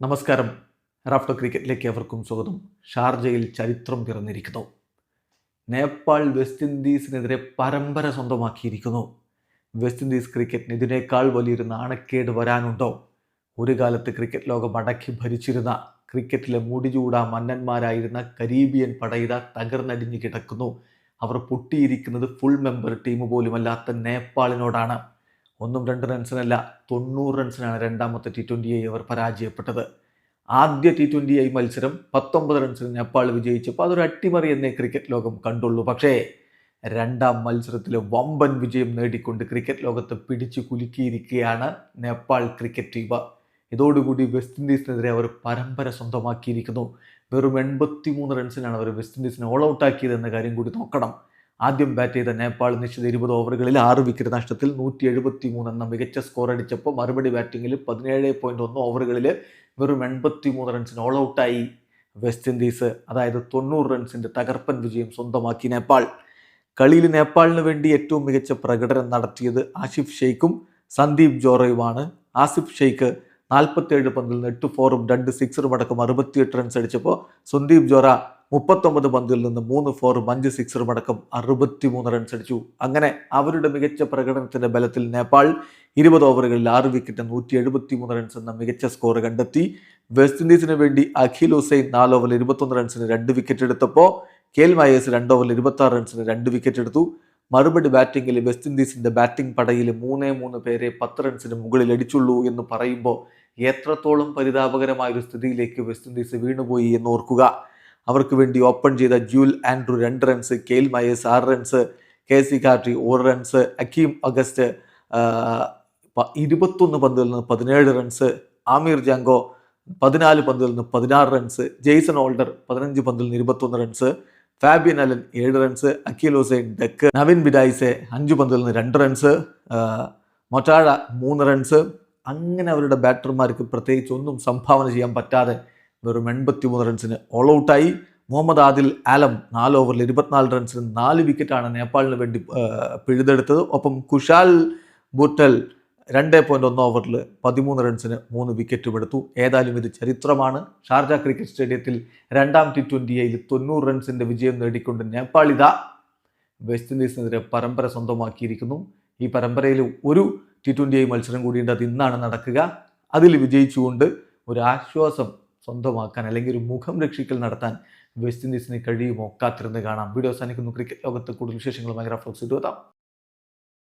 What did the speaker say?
നമസ്കാരം. റാഫ്റ്റോ ക്രിക്കറ്റിലേക്ക് അവർക്കും സ്വാഗതം. ഷാർജയിൽ ചരിത്രം പിറന്നിരിക്കുന്നു. നേപ്പാൾ വെസ്റ്റ് ഇൻഡീസിനെതിരെ പരമ്പര സ്വന്തമാക്കിയിരിക്കുന്നു. വെസ്റ്റ് ഇൻഡീസ് ക്രിക്കറ്റിന് ഇതിനേക്കാൾ വലിയൊരു നാണക്കേട് വരാനുണ്ടോ? ഒരു കാലത്ത് ക്രിക്കറ്റ് ലോകം അടക്കി ഭരിച്ചിരുന്ന ക്രിക്കറ്റിലെ മുടിചൂടാ മന്നന്മാരായിരുന്ന കരീബിയൻ പടയിത തകർന്നടിഞ്ഞു കിടക്കുന്നു. അവർ പൊട്ടിയിരിക്കുന്നത് ഫുൾ മെമ്പർ ടീം പോലുമല്ലാത്ത നേപ്പാളിനോടാണ്. ഒന്നും രണ്ട് റൺസിനല്ല തൊണ്ണൂറ് റൺസിനാണ് രണ്ടാമത്തെ ടി ട്വന്റി അവർ പരാജയപ്പെട്ടത്. ആദ്യ ടി ട്വന്റി ഐ മത്സരം പത്തൊമ്പത് റൺസിന് നേപ്പാൾ വിജയിച്ചപ്പോൾ അതൊരു അട്ടിമറി എന്നേ ക്രിക്കറ്റ് ലോകം കണ്ടുള്ളൂ. പക്ഷേ രണ്ടാം മത്സരത്തിൽ വമ്പൻ വിജയം നേടിക്കൊണ്ട് ക്രിക്കറ്റ് ലോകത്ത് പിടിച്ചു കുലുക്കിയിരിക്കുകയാണ് നേപ്പാൾ ക്രിക്കറ്റ് ടീം ഇതോടുകൂടി വെസ്റ്റ് ഇൻഡീസിനെതിരെ അവർ പരമ്പര സ്വന്തമാക്കിയിരിക്കുന്നു. വെറും എൺപത്തി മൂന്ന് റൺസിനാണ് അവർ വെസ്റ്റ് ഇൻഡീസിനെ ഓൾ ഔട്ട് ആക്കിയത് എന്ന കാര്യം കൂടി നോക്കണം. ആദ്യം ബാറ്റ് ചെയ്ത നേപ്പാൾ നിശ്ചിത ഇരുപത് ഓവറുകളിൽ ആറ് വിക്കറ്റ് നഷ്ടത്തിൽ നൂറ്റി എഴുപത്തി മൂന്ന് എന്ന മികച്ച സ്കോർ അടിച്ചപ്പോൾ മറുപടി ബാറ്റിങ്ങിൽ പതിനേഴ് പോയിന്റ് ഒന്ന് ഓവറുകളിൽ വെറും എൺപത്തി മൂന്ന് റൺസിന് ഓൾ ഔട്ടായി വെസ്റ്റ് ഇൻഡീസ് അതായത് തൊണ്ണൂറ് റൺസിന്റെ തകർപ്പൻ വിജയം സ്വന്തമാക്കി നേപ്പാൾ. കളിയിൽ നേപ്പാളിന് വേണ്ടി ഏറ്റവും മികച്ച പ്രകടനം നടത്തിയത് ആഷിഫ് ഷെയ്ഖും സന്ദീപ് ജോറയുമാണ്. ആസിഫ് ഷെയ്ഖ് നാൽപ്പത്തേഴ് പന്തിൽ നിന്ന് എട്ട് ഫോറും രണ്ട് സിക്സറും അടക്കം അറുപത്തിയെട്ട് റൺസ് അടിച്ചപ്പോൾ സന്ദീപ് ജോറ മുപ്പത്തൊമ്പത് പന്തിൽ നിന്ന് മൂന്ന് ഫോറും അഞ്ച് സിക്സറും അടക്കം അറുപത്തിമൂന്ന് റൺസ് അടിച്ചു. അങ്ങനെ അവരുടെ മികച്ച പ്രകടനത്തിന്റെ ബലത്തിൽ നേപ്പാൾ ഇരുപത് ഓവറുകളിൽ ആറ് വിക്കറ്റ് നൂറ്റി എഴുപത്തി മൂന്ന് റൺസ് എന്ന മികച്ച സ്കോർ കണ്ടെത്തി. വെസ്റ്റ് ഇൻഡീസിന് വേണ്ടി അഖിൽ ഹുസൈൻ നാല് ഓവറിൽ ഇരുപത്തൊന്ന് റൺസിന് രണ്ട് വിക്കറ്റ് എടുത്തപ്പോൾ കെൽ മയേഴ്സ് രണ്ട് ഓവറിൽ ഇരുപത്തി ആറ് റൺസിന് രണ്ട് വിക്കറ്റ് എടുത്തു. മറുപടി ബാറ്റിംഗിൽ വെസ്റ്റ് ഇൻഡീസിന്റെ ബാറ്റിംഗ് പടയിൽ മൂന്നേ മൂന്ന് പേരെ പത്ത് റൺസിന് മുകളിൽ അടിച്ചുള്ളൂ എന്ന് പറയുമ്പോൾ എത്രത്തോളം പരിതാപകരമായ ഒരു സ്ഥിതിയിലേക്ക് വെസ്റ്റ് ഇൻഡീസ് വീണുപോയി എന്ന് ഓർക്കുക. അവർക്ക് വേണ്ടി ഓപ്പൺ ചെയ്ത ജൂൽ ആൻഡ്രു രണ്ട് റൺസ് കെയിൽ മയേഴ്സ് ആറ് റൺസ് കെ സി കാർട്ടി ഒരു റൺസ് അക്കീം അഗസ്റ്റ് ഇരുപത്തൊന്ന് പന്തുകളിൽ നിന്ന് പതിനേഴ് റൺസ് ആമീർ ജാങ്കോ പതിനാല് പന്തുകളിൽ നിന്ന് പതിനാറ് റൺസ് ജെയ്സൺ ഓൾഡർ പതിനഞ്ച് പന്തിൽ നിന്ന് ഇരുപത്തൊന്ന് റൺസ് ഫാബിയൻ അലൻ ഏഴ് runs Akeal Hosein duck Navin Bidaisee അഞ്ച് പന്തിൽ നിന്ന് രണ്ട് റൺസ് മൊറ്റാഴ മൂന്ന് റൺസ് അങ്ങനെ അവരുടെ ബാറ്റർമാർക്ക് പ്രത്യേകിച്ച് ഒന്നും സംഭാവന ചെയ്യാൻ പറ്റാതെ വെറും എൺപത്തി മൂന്ന് റൺസിന് ഓൾ ഔട്ടായി മുഹമ്മദ് ആദിൽ ആലം നാല് ഓവറിൽ ഇരുപത്തിനാല് റൺസിന് നാല് വിക്കറ്റാണ് നേപ്പാളിന് വേണ്ടി പിഴുതെടുത്തത്. ഒപ്പം കുഷാൽ ബുട്ടൽ രണ്ട് പോയിന്റ് ഒന്ന് ഓവറിൽ പതിമൂന്ന് റൺസിന് മൂന്ന് വിക്കറ്റും എടുത്തു. ഏതായാലും ഇത് ചരിത്രമാണ്. ഷാർജ ക്രിക്കറ്റ് സ്റ്റേഡിയത്തിൽ രണ്ടാം ടി ട്വന്റി ഐയിൽ തൊണ്ണൂറ് റൺസിന്റെ വിജയം നേടിക്കൊണ്ട് നേപ്പാൾ ഇതാ വെസ്റ്റ് ഇൻഡീസിനെതിരെ പരമ്പര സ്വന്തമാക്കിയിരിക്കുന്നു. ഈ പരമ്പരയിൽ ഒരു ടി ട്വന്റി ഐ മത്സരം കൂടിയുണ്ട് അത് ഇന്നാണ് നടക്കുക. അതിൽ വിജയിച്ചുകൊണ്ട് ഒരു ആശ്വാസം സ്വന്തമാക്കാൻ അല്ലെങ്കിൽ ഒരു മുഖം രക്ഷിക്കൽ നടത്താൻ വെസ്റ്റ് ഇൻഡീസിന് കഴിയുമോ? കാത്തിരുന്ന് കാണാം. വീഡിയോ അവസാനിക്കുന്നു. ക്രിക്കറ്റ് ലോകത്ത് കൂടുതൽ വിശേഷങ്ങളുമായി റഫ്ലോക്സ് എത്താം.